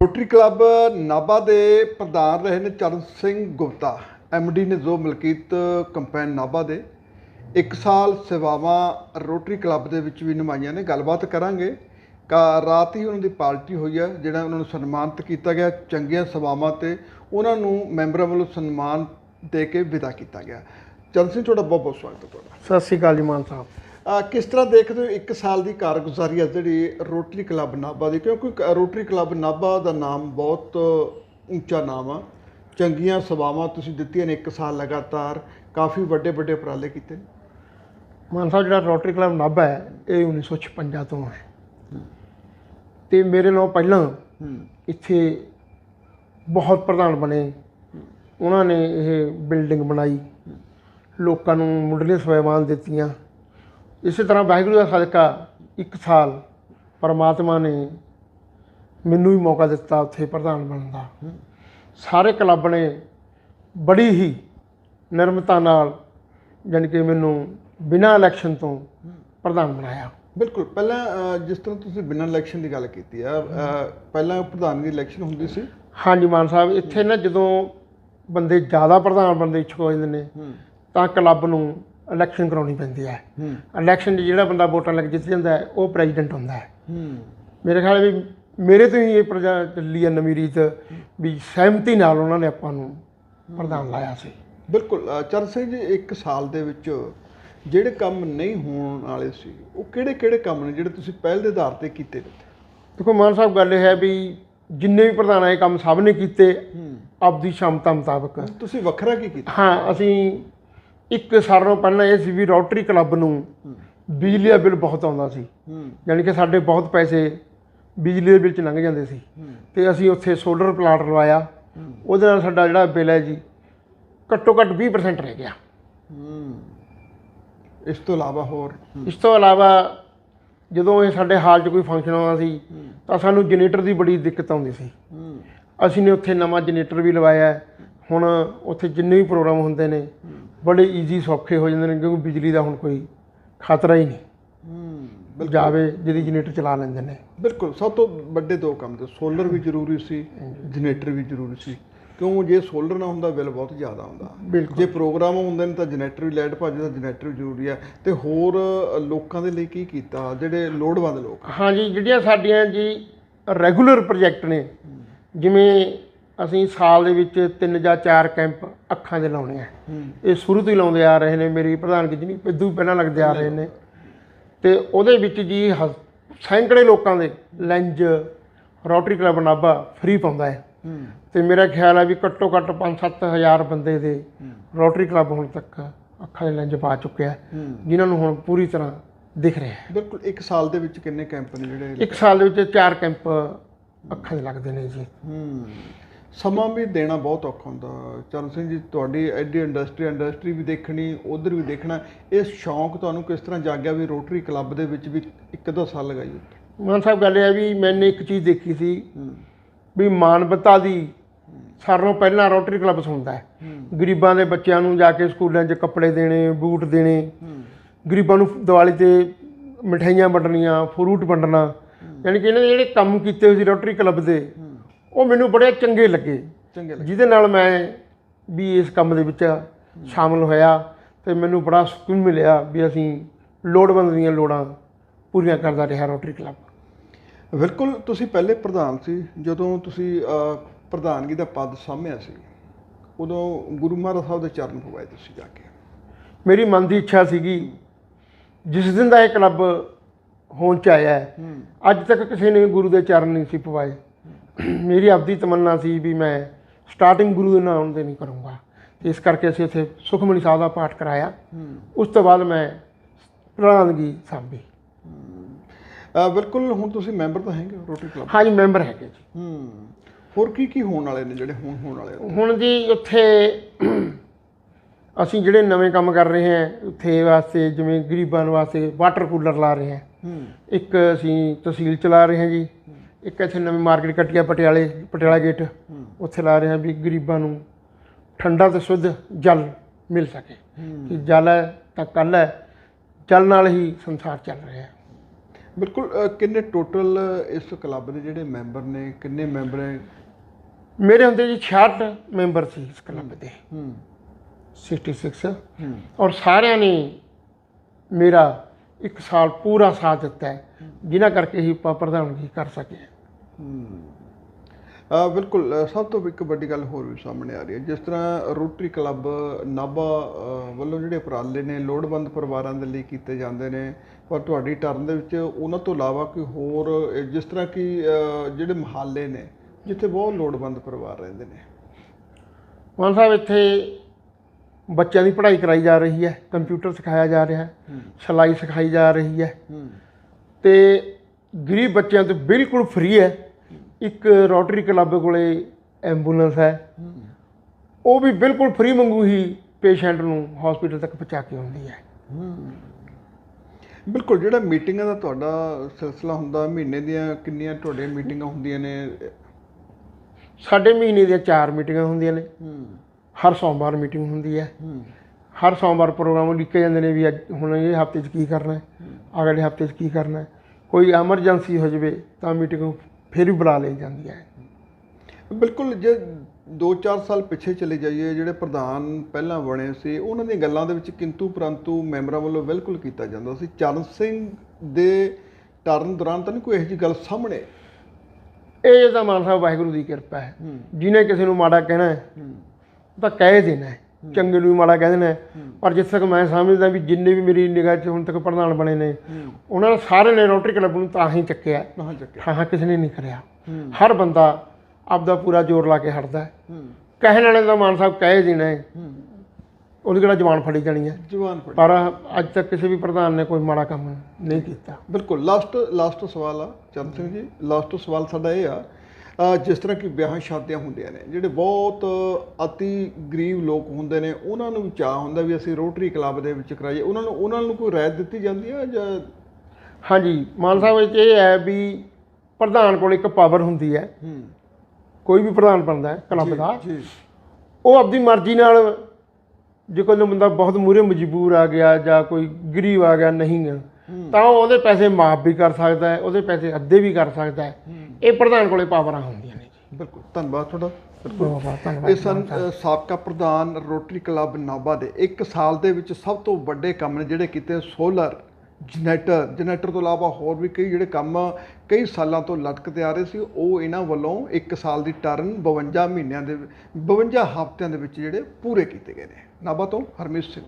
Rotary club Nabha ਦੇ ਪ੍ਰਧਾਨ ਰਹੇ ਨੇ ਚਰਨ ਸਿੰਘ ਗੁਪਤਾ। ਡੀ ਨੇ ਜੋ ਮਲਕੀਤ ਕੰਪੈਨ ਨਾਭਾ ਦੇ ਇੱਕ ਸਾਲ ਸੇਵਾਵਾਂ ਰੋਟਰੀ ਕਲੱਬ ਦੇ ਵਿੱਚ ਵੀ ਨਿਭਾਈਆਂ ਨੇ। ਗੱਲਬਾਤ ਕਰਾਂਗੇ। ਕਾ ਰਾਤ ਹੀ ਉਹਨਾਂ ਦੀ ਪਾਰਟੀ ਹੋਈ ਹੈ, ਜਿਹੜਾ ਉਹਨਾਂ ਨੂੰ ਸਨਮਾਨਿਤ ਕੀਤਾ ਗਿਆ, ਚੰਗੀਆਂ ਸੇਵਾਵਾਂ ਤੇ ਉਹਨਾਂ ਨੂੰ ਮੈਂਬਰਾਂ ਵੱਲੋਂ ਸਨਮਾਨ ਦੇ ਕੇ ਵਿਦਾ ਕੀਤਾ ਗਿਆ। ਚਰਨ ਸਿੰਘ, ਤੁਹਾਡਾ ਬਹੁਤ ਬਹੁਤ ਸਵਾਗਤ ਹੈ ਤੁਹਾਡਾ। ਸਤਿ ਸ੍ਰੀ ਅਕਾਲ ਜੀ ਮਾਨ ਸਾਹਿਬ। ਕਿਸ ਤਰ੍ਹਾਂ ਦੇਖਦੇ ਹੋ ਇੱਕ ਸਾਲ ਦੀ ਕਾਰਗੁਜ਼ਾਰੀ ਹੈ ਜਿਹੜੀ ਰੋਟਰੀ ਕਲੱਬ ਨਾਭਾ ਦੀ? ਕਿਉਂਕਿ ਰੋਟਰੀ ਕਲੱਬ ਨਾਭਾ ਦਾ ਨਾਮ ਬਹੁਤ ਉੱਚਾ ਨਾਮ ਆ। ਚੰਗੀਆਂ ਸੇਵਾਵਾਂ ਤੁਸੀਂ ਦਿੱਤੀਆਂ ਨੇ ਇੱਕ ਸਾਲ ਲਗਾਤਾਰ। ਕਾਫੀ ਵੱਡੇ ਵੱਡੇ ਉਪਰਾਲੇ ਕੀਤੇ। ਨੇ ਮਾਨ ਸਾਹਿਬ ਜਿਹੜਾ ਰੋਟਰੀ ਕਲੱਬ ਨਾਭਾ ਹੈ ਇਹ 1956 ਤੋਂ ਹੈ। ਤੇ ਮੇਰੇ ਨਾਲ ਪਹਿਲਾਂ ਇੱਥੇ ਬਹੁਤ ਪ੍ਰਧਾਨ ਬਣੇ। ਉਹਨਾਂ ਨੇ ਇਹ ਬਿਲਡਿੰਗ ਬਣਾਈ। ਲੋਕਾਂ ਨੂੰ ਮੁੱਢਲੀਆਂ ਸੇਵਾਵਾਂ ਦਿੱਤੀਆਂ। ਇਸੇ ਤਰ੍ਹਾਂ ਵਾਹਿਗੁਰੂ ਦਾ ਸਦਕਾ ਇੱਕ ਸਾਲ ਪਰਮਾਤਮਾ ਨੇ ਮੈਨੂੰ ਵੀ ਮੌਕਾ ਦਿੱਤਾ ਉੱਥੇ ਪ੍ਰਧਾਨ ਬਣਨ ਦਾ। ਸਾਰੇ ਕਲੱਬ ਨੇ ਬੜੀ ਹੀ ਨਿਰਮਤਾ ਨਾਲ ਜਾਣੀ ਕਿ ਮੈਨੂੰ ਬਿਨਾਂ ਇਲੈਕਸ਼ਨ ਤੋਂ ਪ੍ਰਧਾਨ ਬਣਾਇਆ। ਬਿਲਕੁਲ ਪਹਿਲਾਂ ਜਿਸ ਤਰ੍ਹਾਂ ਤੁਸੀਂ ਬਿਨਾਂ ਇਲੈਕਸ਼ਨ ਦੀ ਗੱਲ ਕੀਤੀ ਆ ਪਹਿਲਾਂ ਪ੍ਰਧਾਨਗੀ ਇਲੈਕਸ਼ਨ ਹੁੰਦੀ ਸੀ? ਹਾਂਜੀ ਮਾਨ ਸਾਹਿਬ ਇੱਥੇ ਨਾ ਜਦੋਂ ਬੰਦੇ ਜ਼ਿਆਦਾ ਪ੍ਰਧਾਨ ਬੰਦੇ ਇੱਛੁਕ ਹੋ ਜਾਂਦੇ ਨੇ ਤਾਂ ਕਲੱਬ ਨੂੰ ਇਲੈਕਸ਼ਨ ਕਰਾਉਣੀ ਪੈਂਦੀ ਹੈ। ਇਲੈਕਸ਼ਨ 'ਚ ਜਿਹੜਾ ਬੰਦਾ ਵੋਟਾਂ ਲੱਗ ਜਿੱਤ ਜਾਂਦਾ ਹੈ ਉਹ ਪ੍ਰੈਜ਼ੀਡੈਂਟ ਹੁੰਦਾ ਹੈ। ਮੇਰੇ ਖਿਆਲ ਵੀ ਮੇਰੇ ਤੋਂ ਹੀ ਇਹ ਪ੍ਰਜਾ ਚੱਲੀ ਹੈ ਨਵੀਂ ਰੀਤ ਵੀ ਸਹਿਮਤੀ ਨਾਲ ਉਹਨਾਂ ਨੇ ਆਪਾਂ ਨੂੰ ਪ੍ਰਧਾਨ ਲਾਇਆ ਸੀ। ਬਿਲਕੁਲ ਚਰਨ ਸਿੰਘ ਜੀ ਇੱਕ ਸਾਲ ਦੇ ਵਿੱਚ ਜਿਹੜੇ ਕੰਮ ਨਹੀਂ ਹੋਣ ਵਾਲੇ ਸੀ ਉਹ ਕਿਹੜੇ ਕਿਹੜੇ ਕੰਮ ਨੇ ਜਿਹੜੇ ਤੁਸੀਂ ਪਹਿਲ ਦੇ ਆਧਾਰ ਤੇ ਕੀਤੇ ਨੇ? ਦੇਖੋ ਮਾਨ ਸਾਹਿਬ ਗੱਲ ਇਹ ਹੈ ਵੀ ਜਿੰਨੇ ਵੀ ਪ੍ਰਧਾਨ ਆਏ ਕੰਮ ਸਭ ਨੇ ਕੀਤੇ। ਆਪਦੀ ਸ਼ਮਤਾ ਮੁਤਾਬਕ। ਤੁਸੀਂ ਵੱਖਰਾ ਕੀ ਕੀਤਾ? ਹਾਂ ਅਸੀਂ ਇੱਕ ਸਾਲ ਤੋਂ ਪਹਿਲਾਂ ਇਹ ਸੀ ਵੀ ਰੋਟਰੀ ਕਲੱਬ ਨੂੰ ਬਿਜਲੀ ਦਾ ਬਿੱਲ ਬਹੁਤ ਆਉਂਦਾ ਸੀ। ਯਾਨੀ ਕਿ ਸਾਡੇ ਬਹੁਤ ਪੈਸੇ ਬਿਜਲੀ ਦੇ ਬਿੱਲ 'ਚ ਲੰਘ ਜਾਂਦੇ ਸੀ। ਤੇ ਅਸੀਂ ਉੱਥੇ ਸੋਲਰ ਪਲਾਂਟ ਲਵਾਇਆ। ਉਹਦੇ ਨਾਲ ਸਾਡਾ ਜਿਹੜਾ ਬਿੱਲ ਹੈ ਜੀ ਘੱਟੋ ਘੱਟ 20% ਰਹਿ ਗਿਆ। ਇਸ ਤੋਂ ਇਲਾਵਾ ਹੋਰ? ਇਸ ਤੋਂ ਇਲਾਵਾ ਜਦੋਂ ਇਹ ਸਾਡੇ ਹਾਲ 'ਚ ਕੋਈ ਫੰਕਸ਼ਨ ਆਉਂਦਾ ਸੀ ਤਾਂ ਸਾਨੂੰ ਜਨਰੇਟਰ ਦੀ ਬੜੀ ਦਿੱਕਤ ਆਉਂਦੀ ਸੀ। ਅਸੀਂ ਨੇ ਉੱਥੇ ਨਵਾਂ ਜਨਰੇਟਰ ਵੀ ਲਵਾਇਆ। ਹੁਣ ਉੱਥੇ ਜਿੰਨੇ ਵੀ ਪ੍ਰੋਗਰਾਮ ਹੁੰਦੇ ਨੇ ਬੜੇ ਈਜ਼ੀ ਸੌਖੇ ਹੋ ਜਾਂਦੇ ਨੇ ਕਿਉਂਕਿ ਬਿਜਲੀ ਦਾ ਹੁਣ ਕੋਈ ਖਤਰਾ ਹੀ ਨਹੀਂ। ਹੂੰ ਜਾਵੇ ਜਿਹਦੀ ਜਨਰੇਟਰ ਚਲਾ ਲੈਂਦੇ ਨੇ। ਬਿਲਕੁਲ ਸਭ ਤੋਂ ਵੱਡੇ ਦੋ ਕੰਮ ਤੇ ਸੋਲਰ ਵੀ ਜ਼ਰੂਰੀ ਸੀ ਜਨਰੇਟਰ ਵੀ ਜ਼ਰੂਰੀ ਸੀ। ਕਿਉਂ ਜੇ ਸੋਲਰ ਨਾ ਹੁੰਦਾ ਬਿੱਲ ਬਹੁਤ ਜ਼ਿਆਦਾ ਆਉਂਦਾ ਜੇ ਪ੍ਰੋਗਰਾਮ ਹੁੰਦੇ ਨੇ ਤਾਂ ਜਨਰੇਟਰ ਵੀ ਲਾਈਟ ਭੱਜਦਾ ਤਾਂ ਜਨਰੇਟਰ ਵੀ ਜ਼ਰੂਰੀ ਹੈ। ਤੇ ਹੋਰ ਲੋਕਾਂ ਦੇ ਲਈ ਕੀ ਕੀਤਾ? ਜਿਹੜੇ ਲੋੜਵੰਦ ਲੋਕ। ਹਾਂਜੀ ਜਿਹੜੀਆਂ ਸਾਡੀਆਂ ਜੀ ਰੈਗੂਲਰ ਪ੍ਰੋਜੈਕਟ ਨੇ ਜਿਵੇਂ ਅਸੀਂ ਸਾਲ ਦੇ ਵਿੱਚ ਤਿੰਨ ਜਾਂ ਚਾਰ ਕੈਂਪ ਅੱਖਾਂ ਦੇ ਲਾਉਣੇ ਆ। ਇਹ ਸ਼ੁਰੂ ਤੋਂ ਹੀ ਲਾਉਂਦੇ ਆ ਰਹੇ ਨੇ ਮੇਰੀ ਪ੍ਰਧਾਨਗੀ ਜਿਹਨੀ ਪਿੱਦੂ ਪਹਿਲਾਂ ਲੱਗਦੇ ਆ ਰਹੇ ਨੇ। ਤੇ ਉਹਦੇ ਵਿੱਚ ਜੀ ਸੈਂਕੜੇ ਲੋਕਾਂ ਦੇ lens Rotary Club Nabha free ਪਾਉਂਦਾ ਹੈ। ਤੇ ਮੇਰਾ ਖਿਆਲ ਹੈ ਵੀ ਘੱਟੋ ਘੱਟ 5-7000 ਬੰਦੇ ਦੇ ਰੋਟਰੀ ਕਲੱਬ ਹੁਣ ਤੱਕ ਅੱਖਾਂ ਦੇ ਲੈਂਜ ਪਾ ਚੁੱਕਿਆ ਜਿਨ੍ਹਾਂ ਨੂੰ ਹੁਣ ਪੂਰੀ ਤਰ੍ਹਾਂ ਦਿਖ ਰਿਹਾ ਹੈ। ਬਿਲਕੁਲ ਇੱਕ ਸਾਲ ਦੇ ਵਿੱਚ ਕਿੰਨੇ ਕੈਂਪ ਨੇ ਜਿਹੜੇ ਇੱਕ ਸਾਲ ਦੇ ਵਿੱਚ ਚਾਰ ਕੈਂਪ ਅੱਖਾਂ ਦੇ ਲੱਗਦੇ ਨੇ ਜੀ। ਹੂੰ। ਸਮਾਂ ਵੀ ਦੇਣਾ ਬਹੁਤ ਔਖਾ ਹੁੰਦਾ। ਚਰਨ ਸਿੰਘ ਜੀ ਤੁਹਾਡੀ ਐਡੀ ਇੰਡਸਟਰੀ ਇੰਡਸਟਰੀ ਵੀ ਦੇਖਣੀ ਉਧਰ ਵੀ ਦੇਖਣਾ ਇਹ ਸ਼ੌਂਕ ਤੁਹਾਨੂੰ ਕਿਸ ਤਰ੍ਹਾਂ ਜਾਗਿਆ ਵੀ ਰੋਟਰੀ ਕਲੱਬ ਦੇ ਵਿੱਚ ਵੀ ਇੱਕ ਦੋ ਸਾਲ ਲਗਾਈਏ ਮਾਨ ਸਾਹਿਬ ਗੱਲ ਇਹ ਹੈ ਵੀ ਮੈਨੇ ਇੱਕ ਚੀਜ਼ ਦੇਖੀ ਸੀ ਵੀ ਮਾਨਵਤਾ ਦੀ ਨਾਲੋਂ ਪਹਿਲਾਂ ਰੋਟਰੀ ਕਲੱਬ ਸੁਣਦਾ ਹੈ। ਗਰੀਬਾਂ ਦੇ ਬੱਚਿਆਂ ਨੂੰ ਜਾ ਕੇ ਸਕੂਲਾਂ 'ਚ ਕੱਪੜੇ ਦੇਣੇ ਬੂਟ ਦੇਣੇ ਗਰੀਬਾਂ ਨੂੰ ਦੀਵਾਲੀ ਤੇ ਮਠਿਆਈਆਂ ਵੰਡਣੀਆਂ ਫਰੂਟ ਵੰਡਣਾ ਯਾਨੀ ਕਿ ਇਹਨਾਂ ਦੇ ਜਿਹੜੇ ਕੰਮ ਕੀਤੇ ਹੋਏ ਸੀ ਰੋਟਰੀ ਕਲੱਬ ਦੇ ਉਹ ਮੈਨੂੰ ਬੜੇ ਚੰਗੇ ਲੱਗੇ। ਚੰਗੇ ਲੱਗੇ। ਜਿਹਦੇ ਨਾਲ ਮੈਂ ਵੀ ਇਸ ਕੰਮ ਦੇ ਵਿੱਚ ਸ਼ਾਮਲ ਹੋਇਆ ਤੇ ਮੈਨੂੰ ਬੜਾ ਸਕੂਨ ਮਿਲਿਆ ਵੀ ਅਸੀਂ ਲੋੜਵੰਦ ਦੀਆਂ ਲੋੜਾਂ ਪੂਰੀਆਂ ਕਰਦਾ ਰਿਹਾ ਰੋਟਰੀ ਕਲੱਬ ਬਿਲਕੁਲ ਤੁਸੀਂ ਪਹਿਲੇ ਪ੍ਰਧਾਨ ਸੀ ਜਦੋਂ ਤੁਸੀਂ ਪ੍ਰਧਾਨਗੀ ਦਾ ਪਦ ਸਾਂਭਿਆ ਸੀ ਉਦੋਂ ਗੁਰੂ ਮਹਾਰਾਜ ਸਾਹਿਬ ਦੇ ਚਰਨ ਪਵਾਏ ਤੁਸੀਂ ਜਾ ਕੇ। ਮੇਰੀ ਮਨ ਦੀ ਇੱਛਾ ਸੀਗੀ ਜਿਸ ਦਿਨ ਦਾ ਇਹ ਕਲੱਬ ਹੋਂਦ ਚ ਆਇਆ ਅੱਜ ਤੱਕ ਕਿਸੇ ਨੇ ਗੁਰੂ ਦੇ ਚਰਨ ਨਹੀਂ ਸੀ ਪਵਾਏ। ਮੇਰੀ ਆਪਦੀ ਤਮੰਨਾ ਸੀ ਵੀ ਮੈਂ ਸਟਾਰਟਿੰਗ ਗੁਰੂ ਦੇ ਨਾਮ ਦੇ ਨਹੀਂ ਕਰੂੰਗਾ। ਤੇ ਇਸ ਕਰਕੇ ਅਸੀਂ ਉੱਥੇ ਸੁਖਮਨੀ ਸਾਹਿਬ ਦਾ ਪਾਠ ਕਰਾਇਆ। ਉਸ ਤੋਂ ਬਾਅਦ ਮੈਂ ਪ੍ਰਧਾਨਗੀ ਸਾਂਭੀ। ਬਿਲਕੁਲ ਹੁਣ ਤੁਸੀਂ ਮੈਂਬਰ ਤਾਂ ਹੈਗੇ ਹੋ ਰੋਟਰੀ ਕਲੱਬ ਹਾਂਜੀ ਮੈਂਬਰ ਹੈਗੇ ਜੀ। ਹੂੰ। ਹੋਰ ਕੀ ਕੀ ਹੋਣ ਵਾਲੇ ਨੇ ਜਿਹੜੇ ਹੁਣ ਹੋਣ ਵਾਲੇ? ਹੁਣ ਜੀ ਉੱਥੇ ਅਸੀਂ ਜਿਹੜੇ ਨਵੇਂ ਕੰਮ ਕਰ ਰਹੇ ਹਾਂ ਉੱਥੇ ਵਾਸਤੇ ਜਿਵੇਂ ਗਰੀਬਾਂ ਵਾਸਤੇ ਵਾਟਰ ਕੂਲਰ ਲਾ ਰਹੇ ਹੂੰ। ਇੱਕ ਅਸੀਂ ਤਹਿਸੀਲ ਚਲਾ ਰਹੇ ਹਾਂ ਜੀ। ਇੱਕ ਇੱਥੇ ਨਵੀਂ ਮਾਰਕੀਟ ਕੱਟਿਆ ਪਟਿਆਲੇ ਪਟਿਆਲਾ ਗੇਟ ਉੱਥੇ ਲਾ ਰਹੇ ਹਾਂ ਵੀ ਗਰੀਬਾਂ ਨੂੰ ਠੰਡਾ ਤੇ ਸ਼ੁੱਧ ਜਲ ਮਿਲ ਸਕੇ। ਕਿ ਜਲ ਹੈ ਤਾਂ ਕੱਲ ਹੈ ਜਲ ਨਾਲ ਹੀ ਸੰਸਾਰ ਚੱਲ ਰਿਹਾ ਹੈ। ਬਿਲਕੁਲ ਅ, ਕਿੰਨੇ ਟੋਟਲ ਇਸ ਕਲੱਬ ਦੇ ਜਿਹੜੇ ਮੈਂਬਰ ਨੇ ਕਿੰਨੇ ਮੈਂਬਰ ਹੈ? ਮੇਰੇ ਹੁੰਦੇ ਜੀ 66 ਮੈਂਬਰ ਸੀ ਇਸ ਕਲੱਬ ਦੇ। ਹੂੰ। 66 ਹੂੰ। ਔਰ ਸਾਰਿਆਂ ਨੇ ਮੇਰਾ ਇੱਕ ਸਾਲ ਪੂਰਾ ਸਾਥ ਦਿੱਤਾ ਹੈ ਜਿਨ੍ਹਾਂ ਕਰਕੇ ਹੀ ਆਪਾਂ ਪ੍ਰਧਾਨਗੀ ਕਰ ਸਕੇ ਬਿਲਕੁਲ ਸਭ ਤੋਂ ਇੱਕ ਵੱਡੀ ਗੱਲ ਹੋਰ ਵੀ ਸਾਹਮਣੇ ਆ ਰਹੀ ਹੈ। ਜਿਸ ਤਰ੍ਹਾਂ ਰੋਟਰੀ ਕਲੱਬ ਨਾਭਾ ਵੱਲੋਂ ਜਿਹੜੇ ਉਪਰਾਲੇ ਨੇ ਲੋੜਵੰਦ ਪਰਿਵਾਰਾਂ ਦੇ ਲਈ ਕੀਤੇ ਜਾਂਦੇ ਨੇ ਪਰ ਤੁਹਾਡੀ ਟਰਨ ਦੇ ਵਿੱਚ ਉਹਨਾਂ ਤੋਂ ਇਲਾਵਾ ਕੋਈ ਹੋਰ ਜਿਸ ਤਰ੍ਹਾਂ ਕਿ ਜਿਹੜੇ ਮਹੱਲੇ ਨੇ ਜਿੱਥੇ ਬਹੁਤ ਲੋੜਵੰਦ ਪਰਿਵਾਰ ਰਹਿੰਦੇ ਨੇ? ਮਾਨ ਸਾਹਿਬ ਇੱਥੇ ਬੱਚਿਆਂ ਦੀ ਪੜ੍ਹਾਈ ਕਰਾਈ ਜਾ ਰਹੀ ਹੈ ਕੰਪਿਊਟਰ ਸਿਖਾਇਆ ਜਾ ਰਿਹਾ ਹੈ ਸਿਲਾਈ ਸਿਖਾਈ ਜਾ ਰਹੀ ਹੈ। ਤੇ ਗਰੀਬ ਬੱਚਿਆਂ ਤੋਂ ਬਿਲਕੁਲ ਫ੍ਰੀ ਹੈ। ਇੱਕ ਰੋਟਰੀ ਕਲੱਬ ਕੋਲੇ ਐਂਬੂਲੈਂਸ ਹੈ। ਉਹ ਵੀ ਬਿਲਕੁਲ ਫ੍ਰੀ ਵਾਂਗੂ ਹੀ ਪੇਸ਼ੈਂਟ ਨੂੰ ਹਸਪੀਟਲ ਤੱਕ ਪਹੁੰਚਾ ਕੇ ਆਉਂਦੀ ਹੈ। ਬਿਲਕੁਲ ਜਿਹੜਾ ਮੀਟਿੰਗਾਂ ਦਾ ਤੁਹਾਡਾ ਸਿਲਸਿਲਾ ਹੁੰਦਾ ਮਹੀਨੇ ਦੀਆਂ ਕਿੰਨੀਆਂ ਤੁਹਾਡੀਆਂ ਮੀਟਿੰਗਾਂ ਹੁੰਦੀਆਂ ਨੇ? ਸਾਡੇ ਮਹੀਨੇ ਦੀਆਂ ਚਾਰ ਮੀਟਿੰਗਾਂ ਹੁੰਦੀਆਂ ਨੇ। ਹਰ ਸੋਮਵਾਰ ਮੀਟਿੰਗ ਹੁੰਦੀ ਹੈ। ਹਰ ਸੋਮਵਾਰ ਪ੍ਰੋਗਰਾਮ ਲਿਖੇ ਜਾਂਦੇ ਨੇ ਵੀ ਅੱਜ ਹੁਣ ਇਹ ਹਫ਼ਤੇ 'ਚ ਕੀ ਕਰਨਾ ਹੈ? ਅਗਲੇ ਹਫ਼ਤੇ 'ਚ ਕੀ ਕਰਨਾ ਹੈ? ਕੋਈ ਐਮਰਜੈਂਸੀ ਹੋ ਜਾਵੇ ਤਾਂ ਮੀਟਿੰਗ ਫਿਰ ਵੀ ਬੁਲਾ ਲਈ ਜਾਂਦੀ ਹੈ। ਬਿਲਕੁਲ ਜੇ 2-4 ਸਾਲ ਪਿੱਛੇ ਚਲੇ ਜਾਈਏ ਜਿਹੜੇ ਪ੍ਰਧਾਨ ਪਹਿਲਾਂ ਬਣੇ ਸੀ ਉਹਨਾਂ ਦੀਆਂ ਗੱਲਾਂ ਦੇ ਵਿੱਚ ਕਿੰਤੂ ਪਰੰਤੂ ਮੈਂਬਰਾਂ ਵੱਲੋਂ ਬਿਲਕੁਲ ਕੀਤਾ ਜਾਂਦਾ ਸੀ। ਚਰਨ ਸਿੰਘ ਦੇ ਟਰਨ ਦੌਰਾਨ ਤਾਂ ਨਹੀਂ ਕੋਈ ਇਹੋ ਜਿਹੀ ਗੱਲ ਸਾਹਮਣੇ? ਇਹ ਤਾਂ ਮਾਨ ਸਾਹਿਬ ਵਾਹਿਗੁਰੂ ਦੀ ਕਿਰਪਾ ਹੈ। ਜਿਹਨੇ ਕਿਸੇ ਨੂੰ ਮਾੜਾ ਕਹਿਣਾ ਹੈ। ਤਾਂ ਕਹਿ ਦੇਣਾ ਹੈ। ਚੰਗੇ ਨੂੰ ਵੀ ਮਾੜਾ ਕਹਿ ਦੇਣਾ ਹੈ। ਪਰ ਜਿਸ ਤੱਕ ਮੈਂ ਸਮਝਦਾ ਵੀ ਜਿੰਨੇ ਵੀ ਮੇਰੀ ਨਿਗਾਹ 'ਚ ਹੁਣ ਤੱਕ ਪ੍ਰਧਾਨ ਬਣੇ ਨੇ ਉਹਨਾਂ ਨੇ ਸਾਰੇ ਨੇ ਰੋਟਰੀ ਕਲੱਬ ਨੂੰ ਤਾਂ ਹੀ ਚੱਕਿਆ। ਨਾ ਚੱਕਿਆ। ਹਾਂ ਹਾਂ ਕਿਸੇ ਨੇ ਨਹੀਂ ਕਰਿਆ। ਹੂੰ। ਹਰ ਬੰਦਾ ਆਪਦਾ ਪੂਰਾ ਜ਼ੋਰ ਲਾ ਕੇ ਹਟਦਾ ਹੈ। ਹੂੰ। ਕਹਿਣ ਵਾਲੇ ਦਾ ਮਾਨ ਸਾਹਿਬ ਕਹਿ ਦੇਣਾ ਹੈ। ਹੂੰ। ਉਹਦੀ ਕਿਹੜਾ ਜਵਾਨ ਫੜੀ ਜਾਣੀ ਹੈ। ਜਵਾਨ ਪੜੀ ਪਰ ਅੱਜ ਤੱਕ ਕਿਸੇ ਵੀ ਪ੍ਰਧਾਨ ਨੇ ਕੋਈ ਮਾੜਾ ਕੰਮ ਨਹੀਂ ਕੀਤਾ। ਬਿਲਕੁਲ ਲਾਸਟ ਲਾਸਟ ਸਵਾਲ ਆ। ਚਰਨ ਸਿੰਘ ਜੀ ਲਾਸਟ ਸਵਾਲ ਸਾਡਾ ਇਹ ਆ ਜਿਸ ਤਰ੍ਹਾਂ ਕਿ ਵਿਆਹਾਂ ਸ਼ਾਦੀਆਂ ਹੁੰਦੀਆਂ ਨੇ ਜਿਹੜੇ ਬਹੁਤ ਅਤੀ ਗਰੀਬ ਲੋਕ ਹੁੰਦੇ ਨੇ ਉਹਨਾਂ ਨੂੰ ਵੀ ਚਾਹ ਹੁੰਦਾ ਵੀ ਅਸੀਂ ਰੋਟਰੀ ਕਲੱਬ ਦੇ ਵਿੱਚ ਕਰਾਈਏ। ਉਹਨਾਂ ਨੂੰ ਉਹਨਾਂ ਨੂੰ ਕੋਈ ਰਾਇਤ ਦਿੱਤੀ ਜਾਂਦੀ ਹੈ ਜਾਂ ਹਾਂਜੀ ਮਾਨ ਸਾਹਿਬ ਵਿੱਚ ਇਹ ਹੈ ਵੀ ਪ੍ਰਧਾਨ ਕੋਲ ਇੱਕ ਪਾਵਰ ਹੁੰਦੀ ਹੈ। ਹੂੰ। ਕੋਈ ਵੀ ਪ੍ਰਧਾਨ ਬਣਦਾ ਹੈ ਕਲੱਬ ਦਾ। ਜੀ। ਉਹ ਆਪਣੀ ਮਰਜ਼ੀ ਨਾਲ ਜੇ ਕੋਈ ਬੰਦਾ ਬਹੁਤ ਮੂਰੇ ਮਜਬੂਰ ਆ ਗਿਆ ਜਾਂ ਕੋਈ ਗਰੀਬ ਆ ਗਿਆ ਨਹੀਂ ਤਾਂ ਉਹ ਉਹਦੇ ਪੈਸੇ ਮਾਫ ਵੀ ਕਰ ਸਕਦਾ ਹੈ ਉਹਦੇ ਪੈਸੇ ਅੱਧੇ ਵੀ ਕਰ ਸਕਦਾ ਹੈ। ਇਹ ਪ੍ਰਧਾਨ ਕੋਲੇ ਪਾਵਰਾਂ ਹੁੰਦੀਆਂ ਨੇ ਜੀ। ਬਿਲਕੁਲ ਧੰਨਵਾਦ ਤੁਹਾਡਾ। ਬਹੁਤ ਬਹੁਤ ਧੰਨਵਾਦ ਇਹ ਸਨ ਅ, ਸਾਬਕਾ ਪ੍ਰਧਾਨ ਰੋਟਰੀ ਕਲੱਬ ਨਾਭਾ ਦੇ। ਇੱਕ ਸਾਲ ਦੇ ਵਿੱਚ ਸਭ ਤੋਂ ਵੱਡੇ ਕੰਮ ਨੇ ਜਿਹੜੇ ਕੀਤੇ ਸੋਲਰ ਜਨਰੇਟਰ। ਜਨਰੇਟਰ ਤੋਂ ਇਲਾਵਾ ਹੋਰ ਵੀ ਕਈ ਜਿਹੜੇ ਕੰਮ ਕਈ ਸਾਲਾਂ ਤੋਂ ਲਟਕਦੇ ਆ ਰਹੇ ਸੀ ਉਹ ਇਹਨਾਂ ਵੱਲੋਂ ਇੱਕ ਸਾਲ ਦੀ ਟਰਨ 52 ਮਹੀਨਿਆਂ ਦੇ 52 ਹਫ਼ਤਿਆਂ ਦੇ ਵਿੱਚ ਜਿਹੜੇ ਪੂਰੇ ਕੀਤੇ ਗਏ ਨੇ। ਨਾਭਾ ਤੋਂ ਹਰਮੀਤ ਸਿੰਘ।